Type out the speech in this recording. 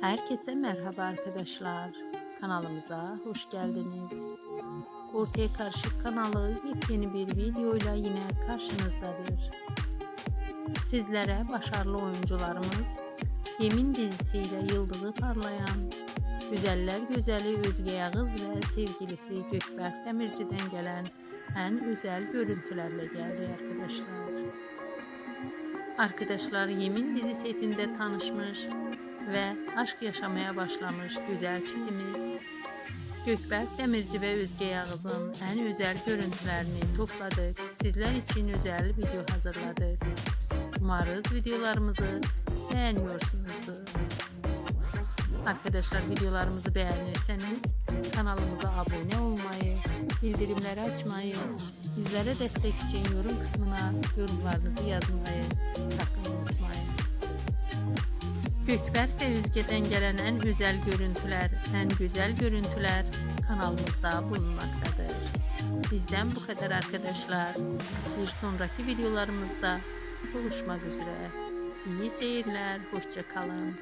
Herkese merhaba arkadaşlar. Kanalımıza hoş geldiniz. Ortaya Karışık kanalı yepyeni bir videoyla yine karşınızdadır. Sizlere başarılı oyuncularımız Yemin dizisiyle yıldızı parlayan Güzeller Güzeli Özge Yağız ve sevgilisi Gökberk Demirci'den gelen en özel görüntülerle geldi arkadaşlar. Arkadaşlar Yemin dizi setinde tanışmış ve aşk yaşamaya başlamış güzel çiftimiz Gökberk Demirci ve Özge Yağız'ın en özel görüntülerini topladık. Sizler için özel video hazırladık. Umarız videolarımızı beğeniyorsunuzdur. Arkadaşlar videolarımızı beğenirseniz kanalımıza abone olmayı, bildirimleri açmayı, bizlere destek için yorum kısmına yorumlarınızı yazmayı Gökberk ve Özge'den gelen en güzel görüntüler, en güzel görüntüler kanalımızda bulunmaktadır. Bizden bu kadar arkadaşlar. Bir sonraki videolarımızda buluşmak üzere. İyi seyirler, hoşça kalın.